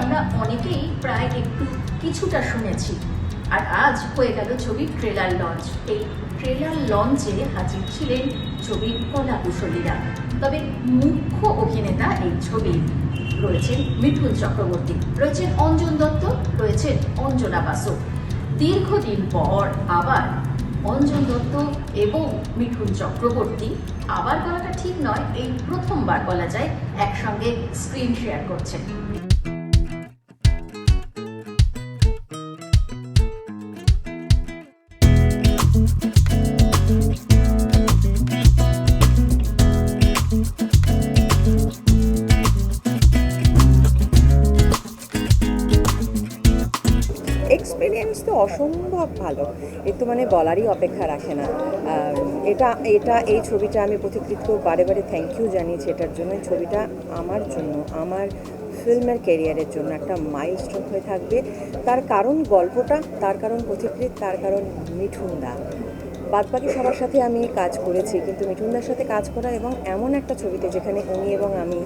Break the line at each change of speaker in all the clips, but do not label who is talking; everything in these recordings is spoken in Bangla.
আমরা অনেকেই প্রায় একটু কিছুটা শুনেছি। আর আজ হয়ে গেল ছবির ট্রেলার লঞ্চ এই ট্রেলার লঞ্চে হাজির ছিলেন ছবির কলা কুশলীরা। তবে মুখ্য অভিনেতা এই ছবির রয়েছেন মিঠুন চক্রবর্তী, রয়েছেন অঞ্জন দত্ত, রয়েছেন অঞ্জনা বাসু। দীর্ঘদিন পর আবার অঞ্জন দত্ত এবং মিঠুন চক্রবর্তী আবার বলাটা ঠিক নয়, এই প্রথমবার বলা যায় একসঙ্গে স্ক্রিন শেয়ার করছেন।
তো অসম্ভব ভালো। এ তো মানে বলারই অপেক্ষা রাখে না। এটা এটা, এই ছবিটা আমি পথিকৃতকেও বারে বারে থ্যাংক ইউ জানিয়েছি এটার জন্য। ছবিটা আমার জন্য, আমার ফিল্মের ক্যারিয়ারের জন্য একটা মাইলস্টোন হয়ে থাকবে। তার কারণ গল্পটা, তার কারণ পথিকৃত তার কারণ মিঠুন দা বাদবাকি সবার সাথে আমি কাজ করেছি, কিন্তু মিঠুনদার সাথে কাজ করা এবং এমন একটা ছবিতে যেখানে উনি এবং আমি,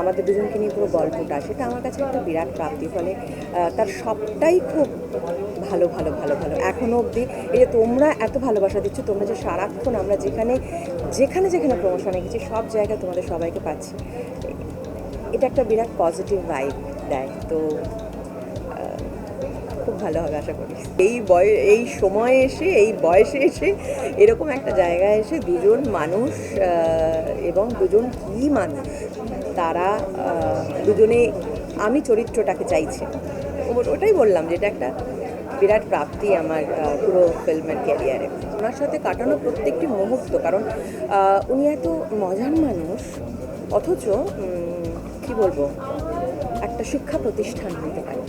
আমাদের দুজনকে নিয়ে পুরো গল্পটা, সেটা আমার কাছে একটা বিরাট প্রাপ্তি। ফলে তার সবটাই খুব ভালো ভালো ভালো ভালো। এখনও অবধি এই যে তোমরা এত ভালোবাসা দিচ্ছ, তোমরা যে সারাক্ষণ আমরা যেখানে যেখানে যেখানে প্রমোশনে গেছি, সব জায়গায় তোমাদের সবাইকে পাচ্ছি। এটা একটা বিরাট পজিটিভ ভাইব দেয়। তো খুব ভালো হবে আশা করি। এই বয়, এই সময়ে এসে, এই বয়সে এসে এরকম একটা জায়গায় এসে দুজন মানুষ এবং দুজন কি মানুষ, তারা দুজনে আমি চরিত্রটাকে চাইছে। ওটাই বললাম যে এটা একটা বিরাট প্রাপ্তি আমার পুরো ফিল্মের ক্যারিয়ারে। ওনার সাথে কাটানো প্রত্যেকটি মুহূর্ত, কারণ উনি এত মজার মানুষ, অথচ কি বলব, একটা শিক্ষা প্রতিষ্ঠান হতে পারে।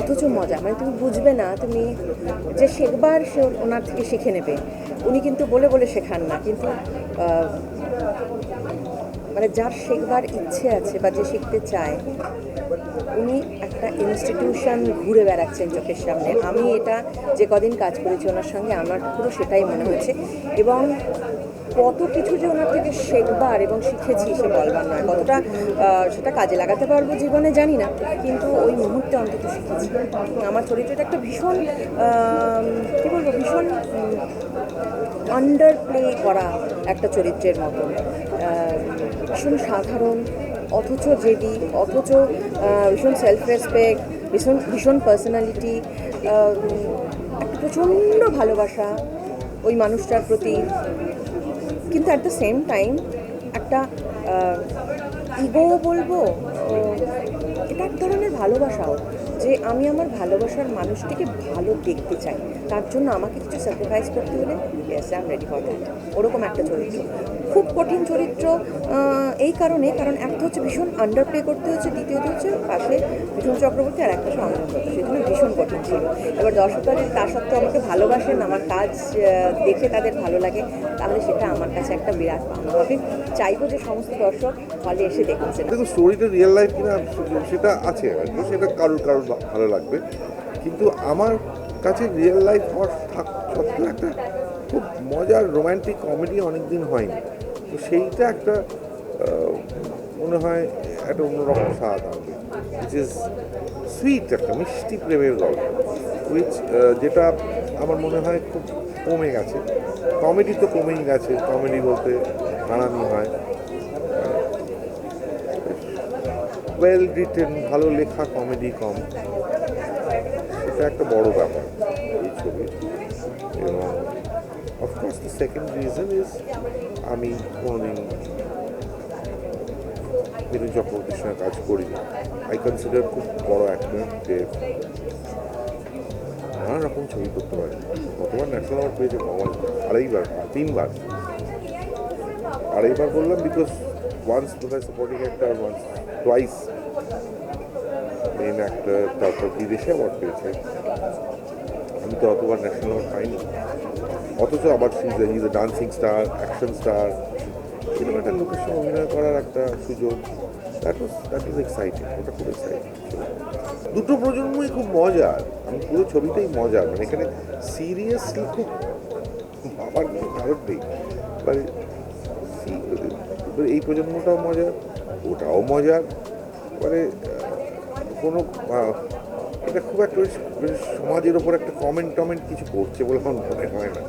অথচ মজা মানে তুমি বুঝবে না, তুমি যে শেখবার সে ওনার থেকে শিখে নেবে। উনি কিন্তু বলে বলে শেখান না, কিন্তু মানে যার শেখবার ইচ্ছে আছে বা যে শিখতে চায়, উনি একটা ইনস্টিটিউশন ঘুরে বেড়াচ্ছেন চোখের সামনে। আমি এটা যে কদিন কাজ করেছি ওনার সঙ্গে, আমার পুরো সেটাই মনে হয়েছে। এবং কত কিছু যে ওনার থেকে শেখবার এবং শিখেছি সে বলবার নয়। কতটা সেটা কাজে লাগাতে পারব জীবনে জানি না, কিন্তু ওই মুহূর্তে অন্তত শিখেছি। আমার চরিত্রটা একটা ভীষণ কী বলব, ভীষণ আন্ডার প্লে করা একটা চরিত্রের মতন। ভীষণ সাধারণ অথচ জেদি অথচ ভীষণ সেলফ রেসপেক্ট ভীষণ ভীষণ পার্সোনালিটি প্রচণ্ড ভালোবাসা ওই মানুষটার প্রতি। কিন্তু অ্যাট দ্য সেম টাইম একটা ইগো বলব এটা এক ধরনের ভালোবাসাও যে আমি আমার ভালোবাসার মানুষটিকে ভালো দেখতে চাই। তার জন্য আমাকে কিছু স্যাক্রিফাইস করতে হলে yes I am ready for that ওরকম একটা চরিত্র। খুব কঠিন চরিত্র এই কারণে, কারণ একটা হচ্ছে ভীষণ আন্ডার প্লে করতে হচ্ছে, দ্বিতীয়ত হচ্ছে পাশে ভীষণ চক্রবর্তী আর একটা সংযোগ করতে ভীষণ কঠিন ছিল। এবার দর্শকরা যদি তা সত্ত্বেও আমাকে ভালোবাসেন, আমার কাজ দেখে তাদের ভালো লাগে, তাহলে সেটা আমার কাছে একটা বিরাট পাওনা। হবে চাইব যে সমস্ত দর্শক হলে এসে সেটা।
দেখুন স্টোরিটা রিয়েল লাইফ কিনা, সেটা আছে, আর কি, সেটা কারোর কারোর ভালো লাগবে। কিন্তু আমার কাছে রিয়েল লাইফ হওয়ার সত্ত্বেও একটা খুব মজার রোম্যান্টিক কমেডি অনেকদিন হয়নি। তো সেইটা একটা মনে হয় একটা অন্যরকম স্বাদ আনবে উইচ ইজ সুইট একটা মিষ্টি প্রেমের গল্প উইচ যেটা আমার মনে হয় খুব কমে গেছে। কমেডি তো কমেই গেছে কমেডি বলতে হারানি হয়। ওয়েল রিটেন ভালো লেখা কমেডি কম। সেটা একটা বড় ব্যাপার এই ছবির। Of course the second reason is আমি কোনোদিন মিঠুন চক্রবর্তীর সঙ্গে কাজ করি না আই কনসিডার খুব বড় একটা যে নানা রকম ছবি করতে পারে। গতবার ন্যাশনাল অ্যাওয়ার্ড পেয়েছে কমল আড়াইবার তিনবার। আড়াইবার বললাম বিকজ ওয়ান্স বোধহয় supporting actor once twice main actor তারপর বিদেশে অ্যাওয়ার্ড পেয়েছে। আমি তো অতবার ন্যাশনাল অ্যাওয়ার্ড পাইনি অথচ আবার is a dancing star action star একটা লোকের সঙ্গে অভিনয় করার একটা সুযোগ। That was that was exciting ওটা খুব এক্সাইটিং দুটো প্রজন্মই খুব মজার। আমি পুরো ছবিটাই মজার। মানে এখানে সিরিয়াসলি খুব ভাবার কোনো কারণ নেই। মানে এই প্রজন্মটাও মজার, ওটাও মজার। মানে কোনো এটা খুব একটা সমাজের ওপর একটা কমেন্ট টমেন্ট কিছু করছে বলে আমার মনে হয় না।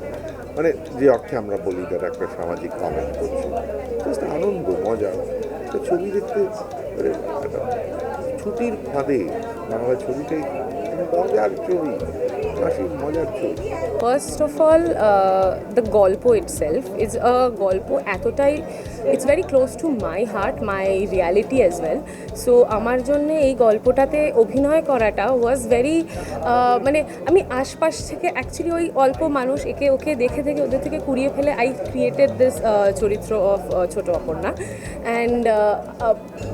মানে যে অর্থে আমরা বলি তারা একটা সামাজিক কমেন্ট করছে। জাস্ট আনন্দ, মজা। তো ছবি দেখতে মানে ছুটির ফাঁদে, বাংলা ছবিটাই মজার ছবি।
ফার্স্ট অফ অল দ্য গল্প ইটসেলফ ইজ আ গল্প এতটাই it's very close to my heart my reality as well so আমার জন্য এই গল্পটাতে অভিনয় করাটা ওয়াজ ভেরি মানে আমি আশপাশ থেকে অ্যাকচুয়ালি ওই অল্প মানুষ একে ওকে দেখে থেকে ওদের থেকে কুড়িয়ে ফেলে আই ক্রিয়েটেড দিস চরিত্র অফ ছোট Aparna. And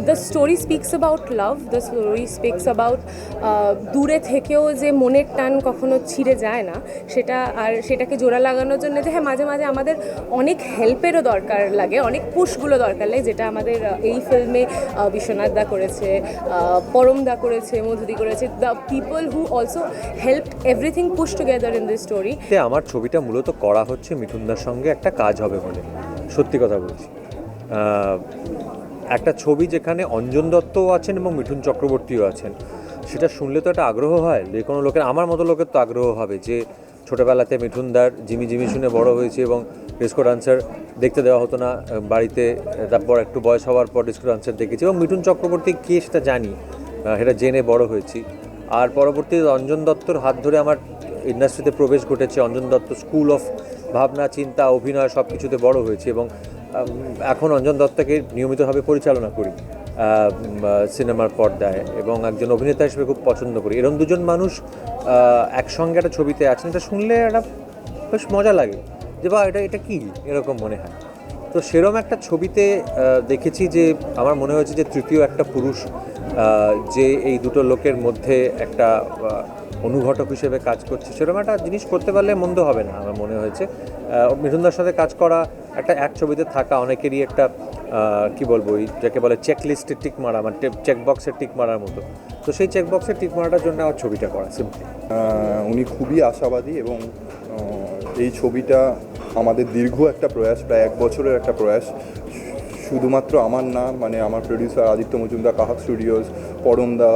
the story speaks about love the story speaks about দূরে থেকেও যে মনের টান কখনো ছিঁড়ে যায় না। সেটা আর সেটাকে জোড়া লাগানোর জন্য যে হ্যাঁ মাঝে মাঝে আমাদের অনেক হেল্পেরও দরকার লাগে, অনেক পুশগুলো দরকার লাগে, যেটা আমাদের এই ফিল্মে বিশ্বনাথ দা করেছে পরম দা করেছে, মধুদি করেছে the people who also help everything push together in this story
আমার ছবিটা মূলত করা হচ্ছে মিঠুনদার সঙ্গে একটা কাজ হবে বলে। সত্যি কথা বলছি। একটা ছবি যেখানে অঞ্জন দত্তও আছেন এবং মিঠুন চক্রবর্তীও আছেন। সেটা শুনলে তো একটা আগ্রহ হয় যে কোনো লোকের, আমার মতো লোকের তো আগ্রহ হবে যে ছোটোবেলাতে মিঠুনদার জিমি জিমি শুনে বড় হয়েছে এবং ডিস্কো ডান্সার দেখতে দেওয়া হতো না বাড়িতে তারপর একটু বয়স হওয়ার পর ডিস্কো ডান্সার দেখেছি এবং মিঠুন চক্রবর্তী কে সেটা জানি সেটা জেনে বড় হয়েছি। আর পরবর্তীতে অঞ্জন দত্তর হাত ধরে আমার ইন্ডাস্ট্রিতে প্রবেশ ঘটেছে, অঞ্জন দত্ত স্কুল অফ ভাবনা, চিন্তা, অভিনয় সব কিছুতে বড় হয়েছে এবং এখন অঞ্জন দত্তকে নিয়মিতভাবে পরিচালনা করি। সিনেমার পর্দায় এবং একজন অভিনেতা হিসেবে খুব পছন্দ করি। এরকম দুজন মানুষ একসঙ্গে একটা ছবিতে আছেন, এটা শুনলে একটা বেশ মজা লাগে। যে বা এটা এটা কী? এরকম মনে হয়। তো সেরম একটা ছবিতে দেখেছি যে আমার মনে হয়েছে যে তৃতীয় একটা পুরুষ যে এই দুটো লোকের মধ্যে একটা অনুঘটক হিসেবে কাজ করছে। সেরকম একটা জিনিস করতে পারলে মন্দ হবে না, আমার মনে হয়েছে। মিঠুনদার সাথে কাজ করা, একটা এক ছবিতে থাকা, অনেকেরই একটা কি বলব যাকে বলে চেক লিস্টে টিক মারা মানে চেক বক্সের টিক মারার মতো। তো সেই চেক বক্সের টিক মারাটার জন্য আমার ছবিটা করা সিম্পলি
উনি খুবই আশাবাদী এবং এই ছবিটা আমাদের দীর্ঘ একটা প্রয়াস, প্রায় এক বছরের একটা প্রয়াস। শুধুমাত্র আমার না মানে আমার প্রডিউসার আদিত্য মজুমদার, কাহাক স্টুডিওস পরমদা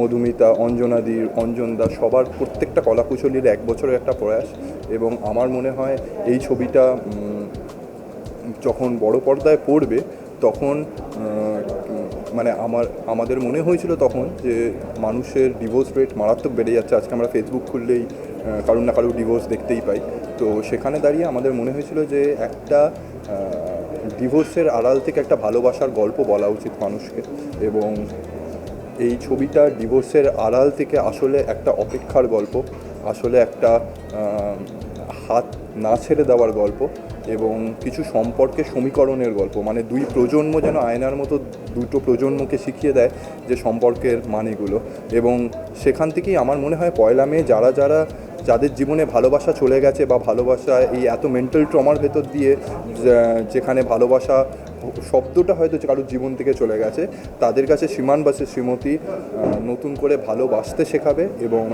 মধুমিতা অঞ্জনাদি অঞ্জনদা সবার প্রত্যেকটা কলাকুশলীর এক বছরের একটা প্রয়াস। এবং আমার মনে হয় এই ছবিটা যখন বড় পর্দায় পড়বে তখন মানে আমার, আমাদের মনে হয়েছিল তখন যে মানুষের ডিভোর্স রেট মারাত্মক বেড়ে যাচ্ছে। আজকে আমরা ফেসবুক খুললেই কারুর না কারুর ডিভোর্স দেখতেই পাই। তো সেখানে দাঁড়িয়ে আমাদের মনে হয়েছিল যে একটা ডিভোর্সের আড়াল থেকে একটা ভালোবাসার গল্প বলা উচিত মানুষকে। এবং এই ছবিটা ডিভোর্সের আড়াল থেকে আসলে একটা অপেক্ষার গল্প, আসলে একটা হাত না ছেড়ে দেওয়ার গল্প এবং কিছু সম্পর্কে সমীকরণের গল্প মানে দুই প্রজন্ম যেন আয়নার মতো দুটো প্রজন্মকে শিখিয়ে দেয় যে সম্পর্কের মানেগুলো। এবং সেখান থেকেই আমার মনে হয় পয়লা মেয়ে যারা যারা যাদের জীবনে ভালোবাসা চলে গেছে বা ভালোবাসা এই এত মেন্টাল ট্রমার ভেতর দিয়ে যেখানে ভালোবাসা শব্দটা হয়তো কারোর জীবন থেকে চলে গেছে, তাদের কাছে সীমান বাসে শ্রীমতী নতুন করে ভালোবাসতে শেখাবে এবং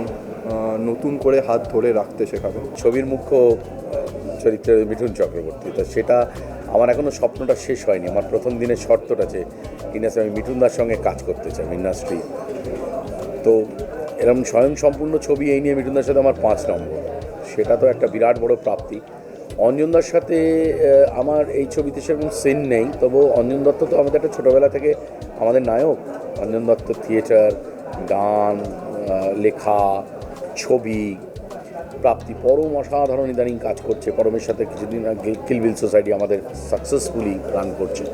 নতুন করে হাত ধরে রাখতে শেখাবে।
ছবির মুখ্য চরিত্র মিঠুন চক্রবর্তী। তো সেটা আমার এখনও স্বপ্নটা শেষ হয়নি। আমার প্রথম দিনের শর্তটা যে ইন্ডাস্ট্রি আমি মিঠুনদার সঙ্গে কাজ করতে চাই ইন্ডাস্ট্রি তো এরকম স্বয়ং সম্পূর্ণ ছবি এই নিয়ে মিঠুনদার সাথে আমার পাঁচ নম্বর। সেটা তো একটা বিরাট বড় প্রাপ্তি। অঞ্জনদার সাথে আমার এই ছবিতে সেরকম সিন নেই। তবু অঞ্জন দত্ত তো আমাদের একটা ছোটোবেলা থেকে আমাদের নায়ক। অঞ্জন দত্ত থিয়েটার গান লেখা, ছবি, প্রাপ্তি। পরম অসাধারণ ইদানিং কাজ করছে। পরমের সাথে কিছুদিন কিলবিল সোসাইটি আমাদের সাকসেসফুলি রান করছে।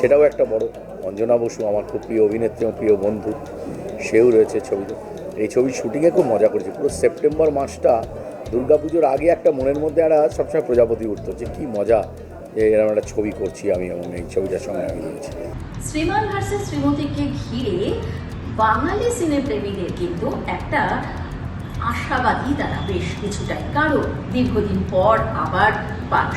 সেটাও একটা বড়। অঞ্জনা বসু আমার খুব প্রিয় অভিনেত্রী এবং প্রিয় বন্ধু। সেও রয়েছে ছবিতে। এই ছবির শুটিংয়ে খুব মজা করেছে। পুরো সেপ্টেম্বর মাসটা দুর্গাপুজোর আগে একটা মনের মধ্যে একটা সবসময় প্রজাপতি উঠতো যে কী মজা যে এরকম একটা ছবি করছি আমি এবং এই ছবিটার সঙ্গে আমি
শ্রীমান ভার্সেস শ্রীমতীকে ঘিরে বাঙালি সিনেপ্রেমীদের কিন্তু একটা আশাবাদী তারা বেশ কিছুটাই। কারণ দীর্ঘদিন পর আবার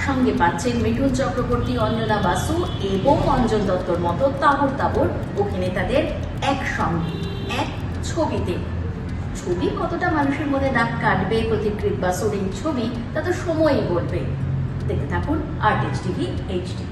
সঙ্গে পাচ্ছেন মিঠুন চক্রবর্তী, অঞ্জনা বাসু এবং অঞ্জন দত্তর মতো তাবর তাবর অভিনেতাদের একসঙ্গে, এক ছবিতে ছবি কতটা মানুষের মধ্যে দাগ কাটবে প্রতিকৃত বা ছবি, তা তো সময়ই বলবে। দেখতে থাকুন আর্টিস্ট টিভি এইচডি